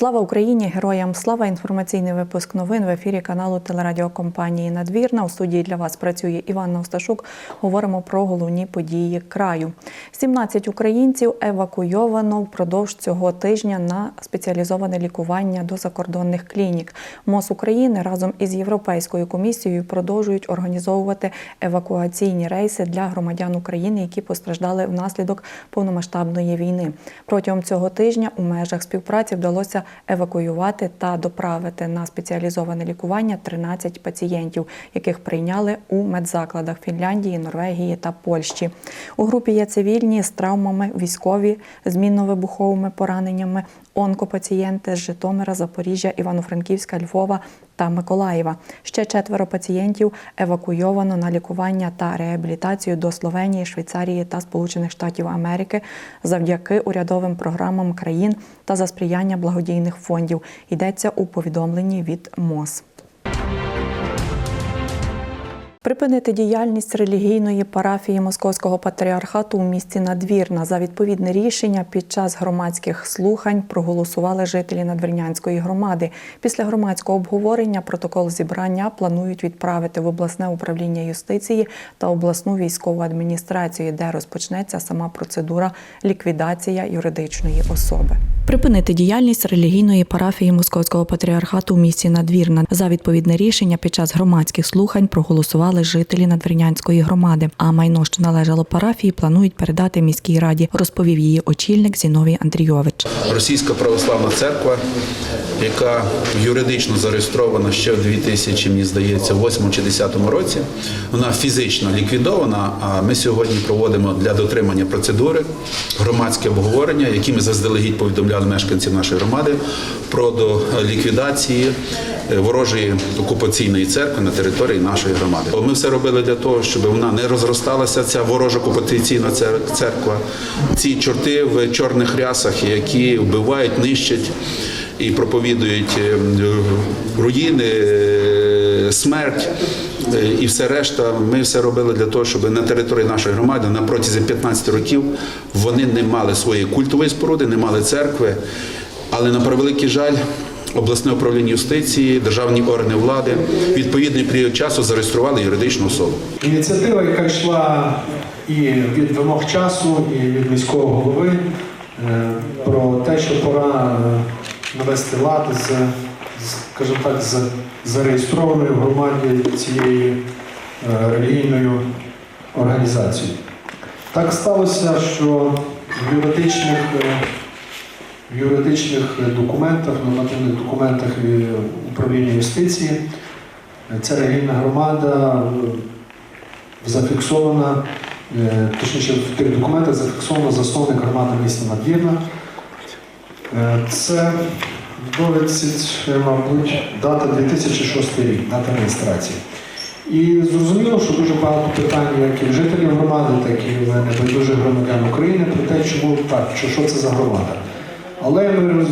Слава Україні! Героям слава! Інформаційний випуск новин в ефірі каналу телерадіокомпанії Надвірна. У студії для вас працює Іван Осташук. Говоримо про головні події краю. 17 українців евакуйовано впродовж цього тижня на спеціалізоване лікування до закордонних клінік. МОЗ України разом із Європейською комісією продовжують організовувати евакуаційні рейси для громадян України, які постраждали внаслідок повномасштабної війни. Протягом цього тижня у межах співпраці вдалося евакуювати та доправити на спеціалізоване лікування 13 пацієнтів, яких прийняли у медзакладах Фінляндії, Норвегії та Польщі. У групі є цивільні з травмами, військові з мінно-вибуховими пораненнями, онкопацієнти з Житомира, Запоріжжя, Івано-Франківська, Львова та Миколаєва. Ще четверо пацієнтів евакуйовано на лікування та реабілітацію до Словенії, Швейцарії та Сполучених Штатів Америки завдяки урядовим програмам країн та за сприяння благодійних фондів. Йдеться у повідомленні від МОЗ. Припинити діяльність релігійної парафії Московського патріархату у місті Надвірна за відповідне рішення під час громадських слухань проголосували жителі Надвірнянської громади. Після громадського обговорення протокол зібрання планують відправити в обласне управління юстиції та обласну військову адміністрацію, де розпочнеться сама процедура ліквідація юридичної особи. Припинити діяльність релігійної парафії Московського патріархату у місті Надвірна за відповідне рішення під час громадських слухань проголосували жителі Надвірнянської громади. А майно, що належало парафії, планують передати міській раді, розповів її очільник Зіновій Андрійович. Російська православна церква, яка юридично зареєстрована ще в 2000, мені здається, 8 чи 10 році, вона фізично ліквідована. А ми сьогодні проводимо для дотримання процедури громадське обговорення, які ми заздалегідь повідомляли мешканців нашої громади про до ліквідації е, ворожої окупаційної церкви на території нашої громади. Ми все робили для того, щоб вона не розросталася, ця ворожа окупаційна церква, ці чорти в чорних рясах, які вбивають, нищать і проповідують е, руїни, е, смерть е, і все решта. Ми все робили для того, щоб на території нашої громади на протязі 15 років вони не мали своєї культової споруди, не мали церкви. Але на превеликий жаль, обласне управління юстиції, державні органи влади відповідний період часу зареєстрували юридичну особу. Ініціатива, яка йшла і від вимог часу, і від міського голови е, про те, що пора е, навести лад з, скажімо так, з зареєстрованою в громаді цією е, релігійною організацією. Так сталося, що в юридичних, в юридичних документах, нормативних документах управління юстиції ця релігійна громада е, зафіксована, е, точніше в тих документах зафіксовано засновник громади міста Надвірна. Е, Це довідці, мабуть, дата 2006 рік, дата реєстрації. І зрозуміло, що дуже багато питань, як і в жителів громади, так і в небайдужих громадян України про те, чому так, що, що це за громада. Але ми, е,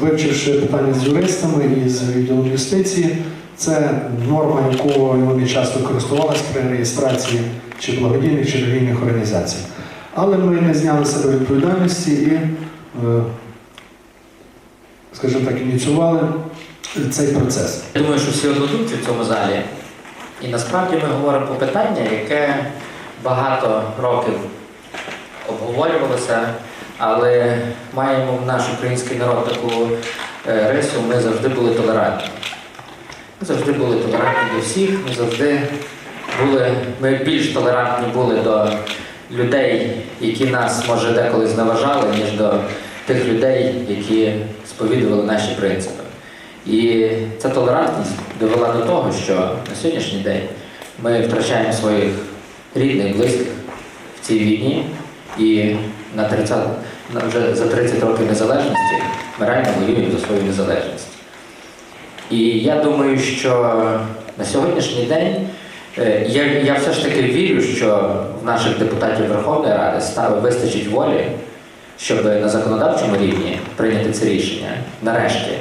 вивчивши питання з юристами і з відділом юстиції, це норма, якою вони часто користувалися при реєстрації чи благодійних, чи релігійних організацій. Але ми не зняли себе відповідальності і, е, скажімо так, ініціювали цей процес. Я думаю, що всі однодумці в цьому залі. І насправді ми говоримо про питання, яке багато років обговорювалося, але маємо наш український народ таку е, рису, ми завжди були толерантні. Ми завжди були толерантні до всіх, ми завжди були, ми більш толерантні були до людей, які нас, може, деколи зневажали, ніж до тих людей, які сповідували наші принципи. І ця толерантність довела до того, що на сьогоднішній день ми втрачаємо своїх рідних, близьких в цій війні, і на 30, на вже за 30 років незалежності ми реально воюємо за свою незалежність. І я думаю, що на сьогоднішній день е, я, я все ж таки вірю, що в наших депутатів Верховної Ради стало вистачить волі, щоб на законодавчому рівні прийняти це рішення нарешті.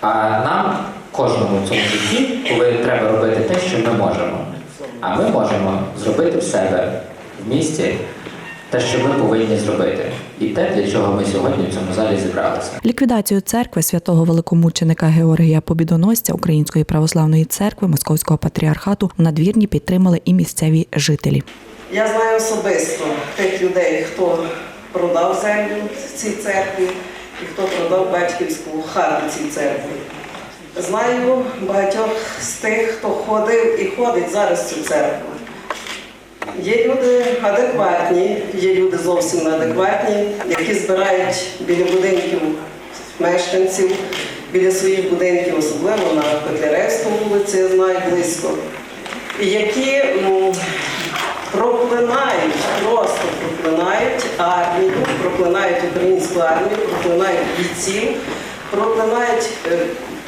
А нам, кожному в цьому житті, треба робити те, що ми можемо. А ми можемо зробити в себе в місті те, що ми повинні зробити, і те, для чого ми сьогодні в цьому залі зібралися. Ліквідацію церкви святого великомученика Георгія Побідоносця Української православної церкви Московського патріархату в надвірні підтримали і місцеві жителі. Я знаю особисто тих людей, хто продав землю цій церкві і хто продав батьківську хату цій церкві. Знаю багатьох з тих, хто ходив і ходить зараз в цю церкву. Є люди адекватні, є люди зовсім неадекватні, які збирають біля будинків мешканців, біля своїх будинків, особливо на Котляревському вулиці, я знаю близько, і які м, проклинають, просто проклинають армію, проклинають українську армію, проклинають бійців, проклинають е,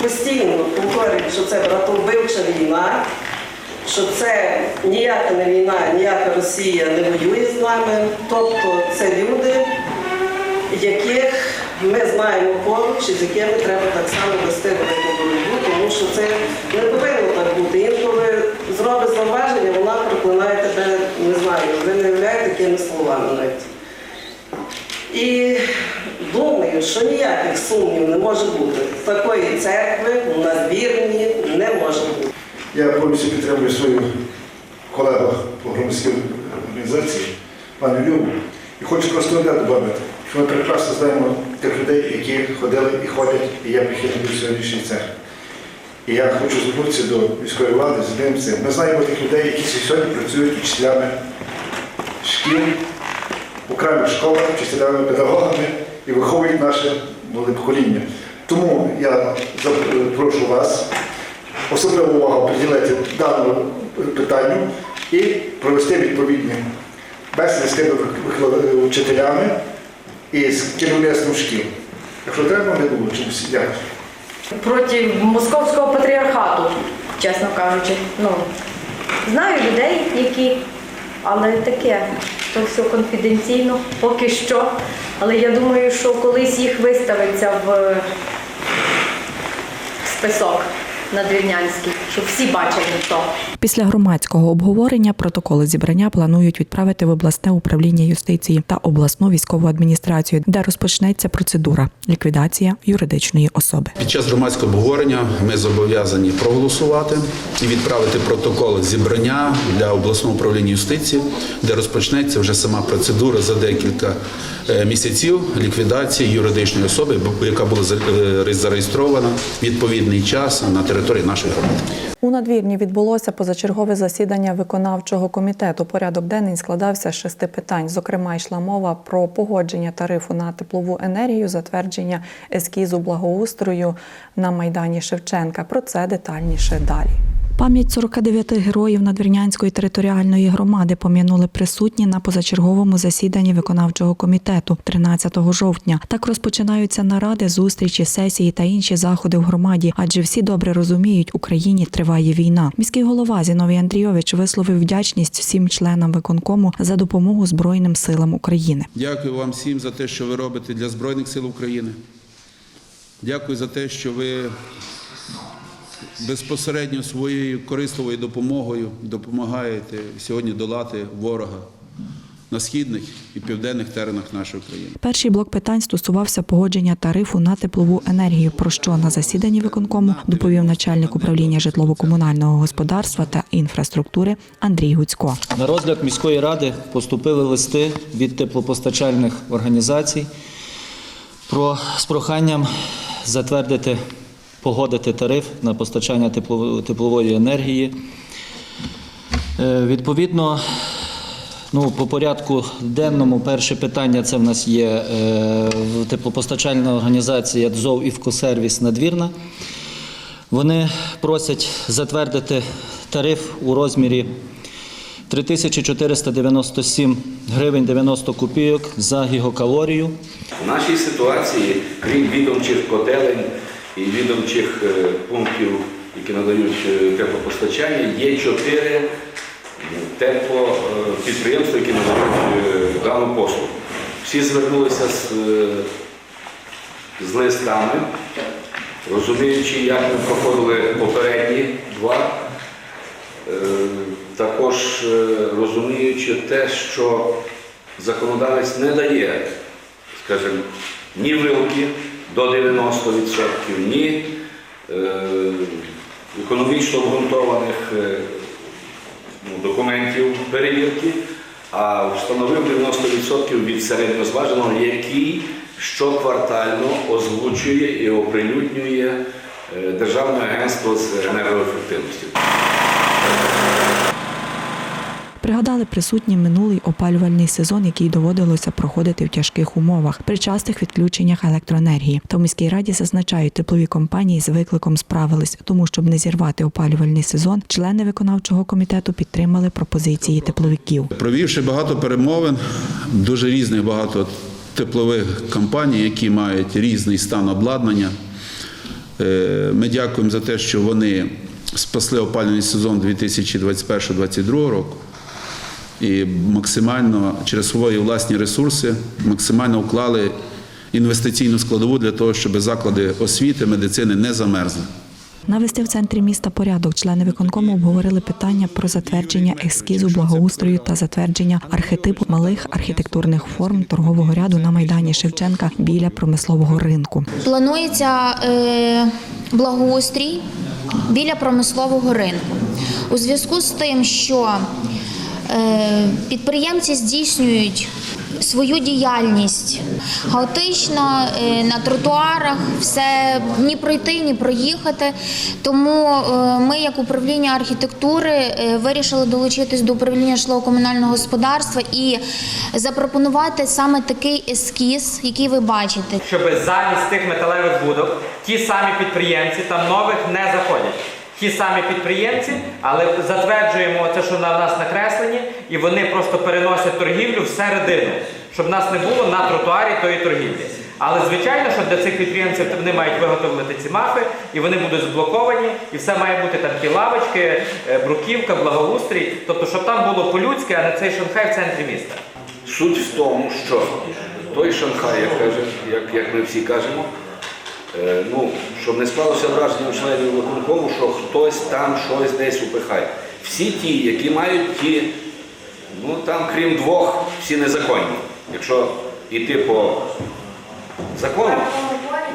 постійно, повторюють, що це братовбивча війна, що це ніяка не війна, ніяка Росія не воює з нами. Тобто це люди, яких ми знаємо поруч, з якими треба так само вести велику боротьбу, тому що це не повинно так бути. Інколи зробить зауваження, вона проклинає тебе, не знаю, ви не уявляєте такими словами навіть. І думаю, що ніяких сумнів не може бути. Такої церкви у надвірні не може бути. Я повністю підтримую свою колегу по громадській організації, пані Любу. І хочу просто одне додати, що ми прекрасно знаємо тих людей, які ходили і ходять, і є прихильники сьогоднішньої церкви. І я хочу звернутися до міської влади з одним цим. Ми знаємо тих людей, які сьогодні працюють учителями шкіл, окремих школах, вчителями, педагогами і виховують наше молоде покоління. Тому я прошу вас особливу увагу приділити даному питанню і провести відповідні бесіди з тими вчителями і з керівництвом шкіл. Якщо треба, ми долучимося. Дякую. проти московського патріархату, чесно кажучи. Ну, знаю людей, які, але таке, то все конфіденційно, поки що. Але я думаю, що колись їх виставиться в список надвірнянський, щоб всі бачили хто. Після громадського обговорення протоколи зібрання планують відправити в обласне управління юстиції та обласну військову адміністрацію, де розпочнеться процедура ліквідація юридичної особи. Під час громадського обговорення ми зобов'язані проголосувати і відправити протокол зібрання для обласного управління юстиції, де розпочнеться вже сама процедура за декілька е, місяців ліквідації юридичної особи, бо- яка була е, зареєстрована відповідний час на території нашої громади. У надвірні відбулося позачергове засідання виконавчого комітету. Порядок денний складався з шести питань. Зокрема, йшла мова про погодження тарифу на теплову енергію, затвердження ескізу благоустрою на майдані Шевченка. Про це детальніше далі. Пам'ять 49 героїв Надвірнянської територіальної громади пом'янули присутні на позачерговому засіданні виконавчого комітету 13 жовтня. Так розпочинаються наради, зустрічі, сесії та інші заходи в громаді, адже всі добре розуміють, Україні триває війна. Міський голова Зіновій Андрійович висловив вдячність всім членам виконкому за допомогу Збройним силам України. Дякую вам всім за те, що ви робите для Збройних сил України. Дякую за те, що ви безпосередньо своєю корисливою допомогою допомагаєте сьогодні долати ворога на східних і південних теренах нашої країни. Перший блок питань стосувався погодження тарифу на теплову енергію, про що на засіданні виконкому доповів начальник управління житлово-комунального господарства та інфраструктури Андрій Гуцько. На розгляд міської ради поступили листи від теплопостачальних організацій про з проханням затвердити, погодити тариф на постачання теплової енергії. Е, Відповідно, ну, по порядку денному перше питання це в нас є е, теплопостачальна організація ДЗОВ «Івкосервіс» надвірна. Вони просять затвердити тариф у розмірі 3497 гривень 90 копійок за гігакалорію. В нашій ситуації, крім відомчих котелень і відомчих е, пунктів, які надають е, теплопостачання, є чотири м, теплопідприємства, які надають е, дану послугу. Всі звернулися з, е, з листами, розуміючи, як ми проходили попередні два. Е, Також е, розуміючи те, що законодавець не дає, скажімо, ні вилки до 90%, ні е, економічно обґрунтованих е, ну, документів перевірки, а встановив 90% від середньозваженого, який щоквартально озвучує і оприлюднює е, Державне агентство з енергоефективності. Пригадали присутні минулий опалювальний сезон, який доводилося проходити в тяжких умовах при частих відключеннях електроенергії. В міській раді зазначають, теплові компанії з викликом справились, тому щоб не зірвати опалювальний сезон, члени виконавчого комітету підтримали пропозиції тепловиків. Провівши багато перемовин, дуже різних багато теплових компаній, які мають різний стан обладнання. Е, Ми дякуємо за те, що вони спасли опалювальний сезон 2021-2022 року і максимально через свої власні ресурси максимально вклали інвестиційну складову для того, щоб заклади освіти, медицини не замерзли. Навести в центрі міста порядок члени виконкому обговорили питання про затвердження ескізу благоустрою та затвердження архетипу малих архітектурних форм торгового ряду на майдані Шевченка біля промислового ринку. Планується е, благоустрій біля промислового ринку. У зв'язку з тим, що підприємці здійснюють свою діяльність хаотично е, на тротуарах, все ні пройти, ні проїхати. Тому е, ми, як управління архітектури, е, вирішили долучитись до управління житлово-комунального господарства і запропонувати саме такий ескіз, який ви бачите. щоб замість тих металевих будок ті самі підприємці там нових не заходять. Ті самі підприємці, але затверджуємо те, що на нас накреслені, і вони просто переносять торгівлю всередину, щоб нас не було на тротуарі тої торгівлі. Але звичайно, що для цих підприємців вони мають виготовити ці мафи, і вони будуть зблоковані, і все має бути там ті лавочки, е, бруківка, благоустрій. Тобто, щоб там було по-людськи, а не цей Шанхай в центрі міста. Суть в тому, що той Шанхай, як, як, ми всі кажемо, ну, щоб не склалося враження у членів виконкому, що хтось там щось десь упихає. Всі ті, які мають ті, ну там крім двох, всі незаконні. Якщо йти по закону,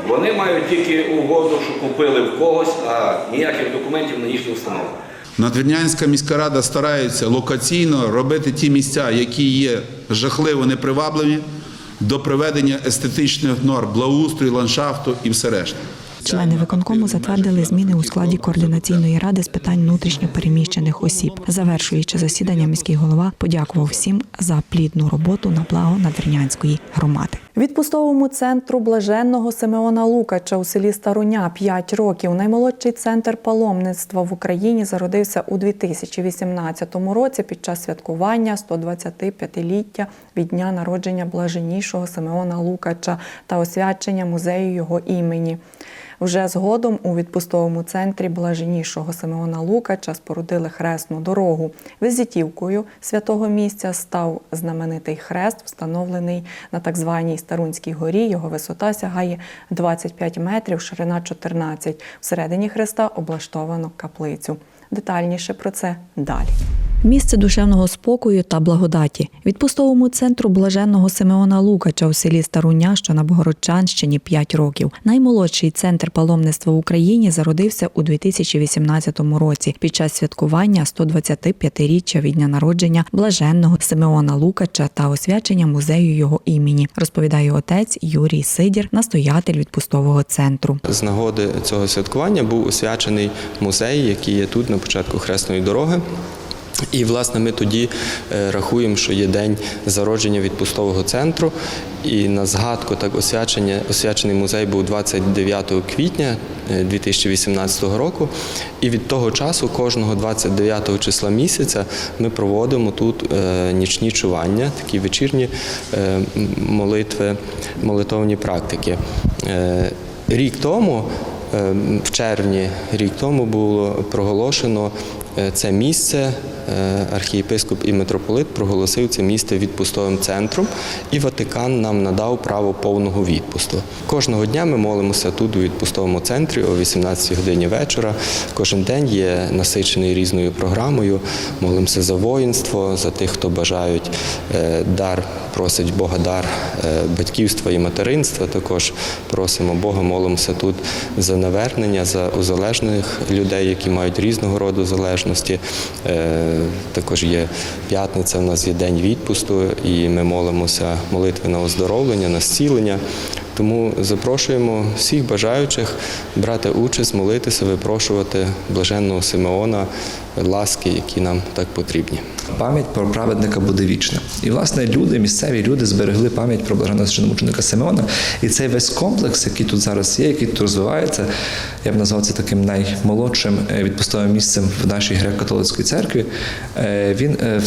вони мають тільки угоду, що купили в когось, а ніяких документів на їх не встановлено. Надвірнянська міська рада старається локаційно робити ті місця, які є жахливо непривабливі, до проведення естетичних норм, благоустрою, ландшафту і все решта. Члени виконкому затвердили зміни у складі координаційної ради з питань внутрішньо переміщених осіб. Завершуючи засідання, міський голова подякував всім за плідну роботу на благо Надвірнянської громади. Відпустовому центру блаженного Симеона Лукача у селі Старуня 5 років. Наймолодший центр паломництва в Україні зародився у 2018 році під час святкування 125-ліття від дня народження блаженнішого Симеона Лукача та освячення музею його імені. Вже згодом у відпустовому центрі блаженнішого Симеона Лукача спорудили хресну дорогу. Візитівкою святого місця став знаменитий хрест, встановлений на так званій Старунській горі. Його висота сягає 25 метрів, ширина 14. Всередині хреста облаштовано каплицю. Детальніше про це далі. Місце душевного спокою та благодаті відпустовому центру блаженного Симеона Лукача у селі Старуня, що на Богородчанщині 5 років. Наймолодший центр паломництва в Україні зародився у 2018 році під час святкування 125-річчя від дня народження блаженного Симеона Лукача та освячення музею його імені, розповідає отець Юрій Сидір, настоятель відпустового центру. З нагоди цього святкування був освячений музей, який є тут на початку хресної дороги. І, власне, ми тоді е, рахуємо, що є день зародження відпустового центру. І на згадку так освячення, освячений музей був 29 квітня е, 2018 року. І від того часу, кожного 29 числа місяця, ми проводимо тут е, нічні чування, такі вечірні е, молитви, молитовні практики. Е, Рік тому Е, В червні рік тому було проголошено е, це місце архієпископ і митрополит проголосив це місце відпустовим центром, і Ватикан нам надав право повного відпусту. Кожного дня ми молимося тут у відпустовому центрі о 18 годині вечора. Кожен день є насичений різною програмою. Молимося за воїнство, за тих, хто бажають е, дар, просить Бога дар е, батьківства і материнства. Також просимо Бога, молимося тут за навернення, за узалежних людей, які мають різного роду залежності. Також є п'ятниця, в нас є день відпусту, і ми молимося молитви на оздоровлення, на зцілення. Тому запрошуємо всіх бажаючих брати участь, молитися, випрошувати блаженного Симеона, ласки, які нам так потрібні. Пам'ять про праведника буде вічна. І, власне, люди, місцеві люди зберегли пам'ять про блаженного мученика Симеона. І цей весь комплекс, який тут зараз є, який тут розвивається, я б назвав це таким наймолодшим е, відпустовим місцем в нашій греко-католицькій церкві. Е, Він е,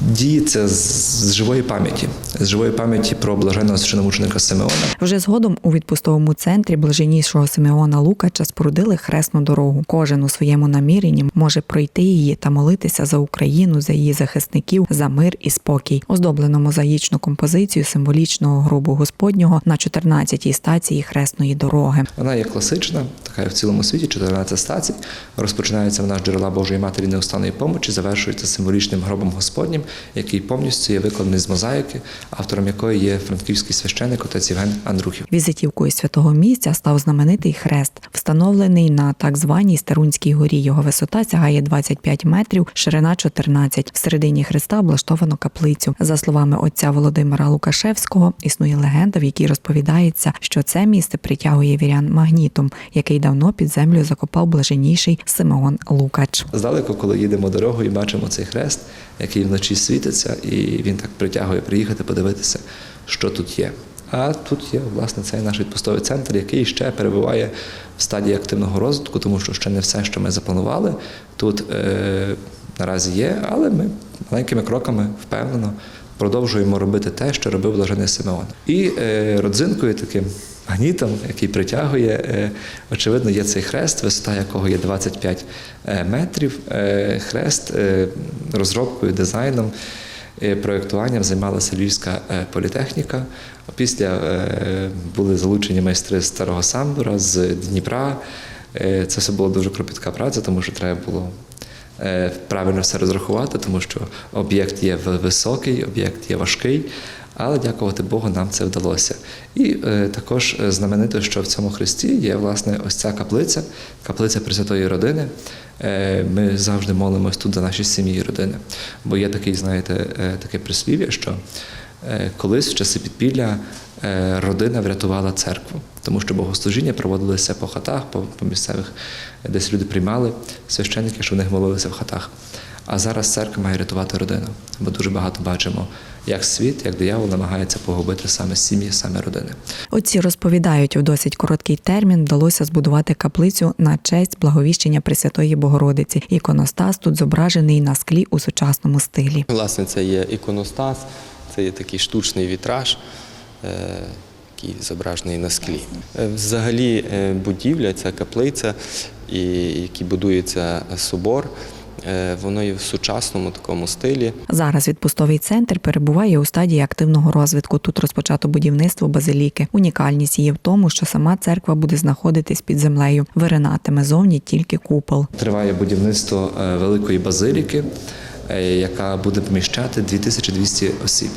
діється з живої пам'яті, з живої пам'яті про блаженного священомученика Симеона. Вже згодом у відпустовому центрі блаженнішого Симеона Лукача спорудили хресну дорогу. Кожен у своєму наміренні може пройти її та молитися за Україну, за її захисників, за мир і спокій. Оздоблено мозаїчну композицію символічного гробу Господнього на 14-й стації хресної дороги. Вона є класична, така в цілому світі, 14 стацій. Розпочинається вона з джерела Божої Матері неустанної помочі, завершується символічним гробом Господнім, який повністю є викладений з мозаїки, автором якої є франківський священик отець Євген Андрухів. Візитівкою святого місця став знаменитий хрест, встановлений на так званій Старунській горі. Його висота сягає 25 метрів, ширина 14. Всередині хреста облаштовано каплицю. За словами отця Володимира Лукашевського, існує легенда, в якій розповідається, що це місце притягує вірян магнітом, який давно під землю закопав блаженніший Симеон Лукач. Здалеку, коли їдемо дорогою, бачимо цей хрест, який вночі світиться, і він так притягує приїхати, подивитися, що тут є. А тут є власне цей наш відпустовий центр, який ще перебуває в стадії активного розвитку, тому що ще не все, що ми запланували, тут е, наразі є, але ми маленькими кроками впевнено продовжуємо робити те, що робив блажений Симеон. І е, родзинкою таким магнітом, який притягує, е, очевидно, є цей хрест, висота якого є 25 е, метрів. Хрест розробкою, дизайном. Проєктуванням займалася Львівська політехніка. Після були залучені майстри з Старого Самбура, з Дніпра. Це все була дуже кропітка праця, тому що треба було правильно все розрахувати, тому що об'єкт є високий, об'єкт є важкий. Але дякувати Богу, нам це вдалося. І е, також е, знаменито, що в цьому хресті є власне ось ця каплиця, каплиця Пресвятої родини. Е, ми завжди молимось тут за наші сім'ї і родини. Бо є такий, знаєте, е, таке прислів'я, що е, колись в часи підпілля е, родина врятувала церкву, тому що богослужіння проводилися по хатах, по, по місцевих, е, десь люди приймали священники, що в них молилися в хатах. А зараз церква має рятувати родину, бо дуже багато бачимо, як світ, як диявол намагається погубити саме сім'ї, саме родини. Отці розповідають, у досить короткий термін вдалося збудувати каплицю на честь благовіщення Пресвятої Богородиці. Іконостас тут зображений на склі у сучасному стилі. Власне, це є іконостас, це є такий штучний вітраж, е, який зображений на склі. Е, Взагалі, е, будівля, ця каплиця, і який будується собор, е, воно є в сучасному такому стилі. Зараз відпустовий центр перебуває у стадії активного розвитку. Тут розпочато будівництво базиліки. Унікальність її в тому, що сама церква буде знаходитись під землею. Виринатиме зовні тільки купол. Триває будівництво е, великої базиліки, е, яка буде поміщати 2200 осіб.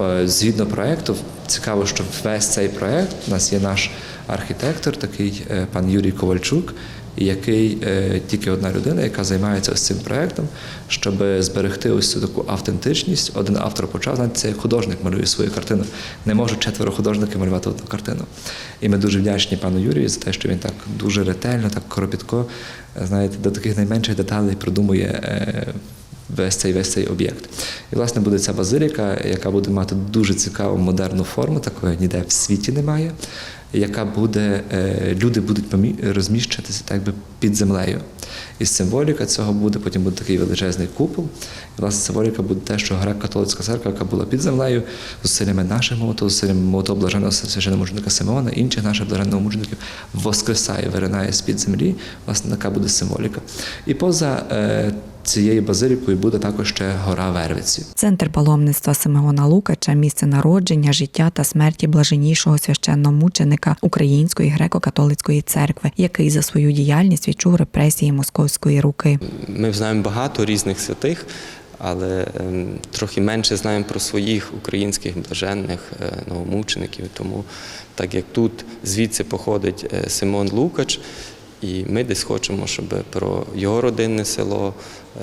Е, Згідно проекту, цікаво, що весь цей проект у нас є наш архітектор, такий е, пан Юрій Ковальчук, який е, тільки одна людина, яка займається ось цим проектом, щоб зберегти ось цю таку автентичність. Один автор почав, знаєте, це художник малює свою картину. Не можуть четверо художників малювати одну картину. І ми дуже вдячні пану Юрію за те, що він так дуже ретельно, так коропітко, е, знаєте, до таких найменших деталей продумує. Весь цей весь цей об'єкт. І, власне, буде ця базиліка, яка буде мати дуже цікаву модерну форму, такої ніде в світі немає, яка буде, е, люди будуть розміщуватися так би під землею. І символіка цього буде, потім буде такий величезний купол. І, власне, символіка буде те, що греко-католицька церква, яка була під землею, зусиллями наших молотов, зусиллями молотов блаженого священномученика Симеона, інших наших блаженномучеників воскресає, виринає з-під землі. Власне, така буде символіка. І поза е, цією базилікою буде також ще гора Вервиці. Центр паломництва Симеона Лукача місце народження, життя та смерті блаженнішого священномученика Української греко-католицької церкви, який за свою діяльність відчув репресії московської руки. Ми знаємо багато різних святих, але ем, трохи менше знаємо про своїх українських блаженних е, новомучеників. Тому, так як тут звідси походить е, Симон Лукач, і ми десь хочемо, щоб про його родинне село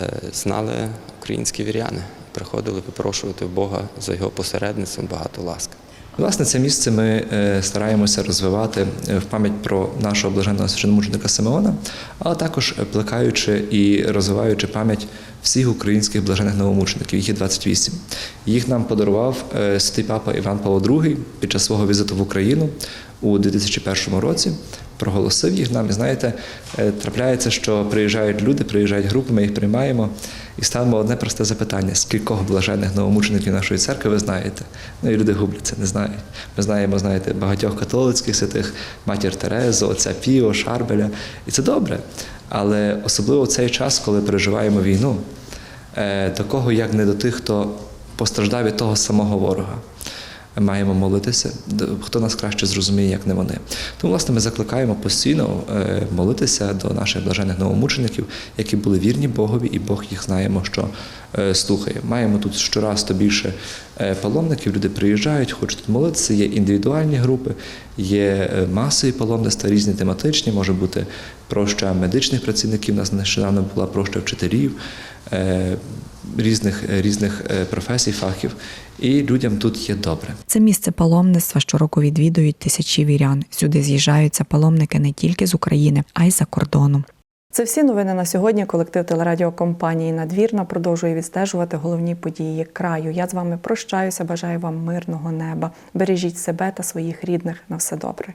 е, знали українські віряни, приходили випрошувати Бога за його посередництвом багато ласки. Власне, це місце ми е, стараємося розвивати е, в пам'ять про нашого блаженного священомученика Симеона, але також плекаючи і розвиваючи пам'ять всіх українських блажених новомучеників, їх є 28. Їх нам подарував святий папа Іван Павло II під час свого візиту в Україну у 2001 році. Проголосив їх нам, і знаєте, е, трапляється, що приїжджають люди, приїжджають групи, ми їх приймаємо і ставимо одне просте запитання: скількох блажених новомучеників нашої церкви ви знаєте? Ну і люди губляться, не знають. Ми знаємо, знаєте, багатьох католицьких святих, матір Терезу, отця Піо, Шарбеля. І це добре. Але особливо в цей час, коли переживаємо війну, е, до кого як не до тих, хто постраждав від того самого ворога. Маємо молитися, хто нас краще зрозуміє, як не вони. Тому, власне, ми закликаємо постійно е, молитися до наших блажених новомучеників, які були вірні Богові, і Бог їх знаємо, що е, слухає. Маємо тут щораз то більше е, паломників, люди приїжджають, хочуть молитися. Є індивідуальні групи, є масові паломництва, різні тематичні, може бути проща медичних працівників. У нас нещодавно була проща вчителів. Е, Різних різних е, професій, фахів, і людям тут є добре. Це місце паломництва щороку відвідують тисячі вірян. Сюди з'їжджаються паломники не тільки з України, а й за кордоном. Це всі новини на сьогодні. Колектив телерадіокомпанії Надвірна продовжує відстежувати головні події краю. Я з вами прощаюся. Бажаю вам мирного неба. Бережіть себе та своїх рідних. На все добре.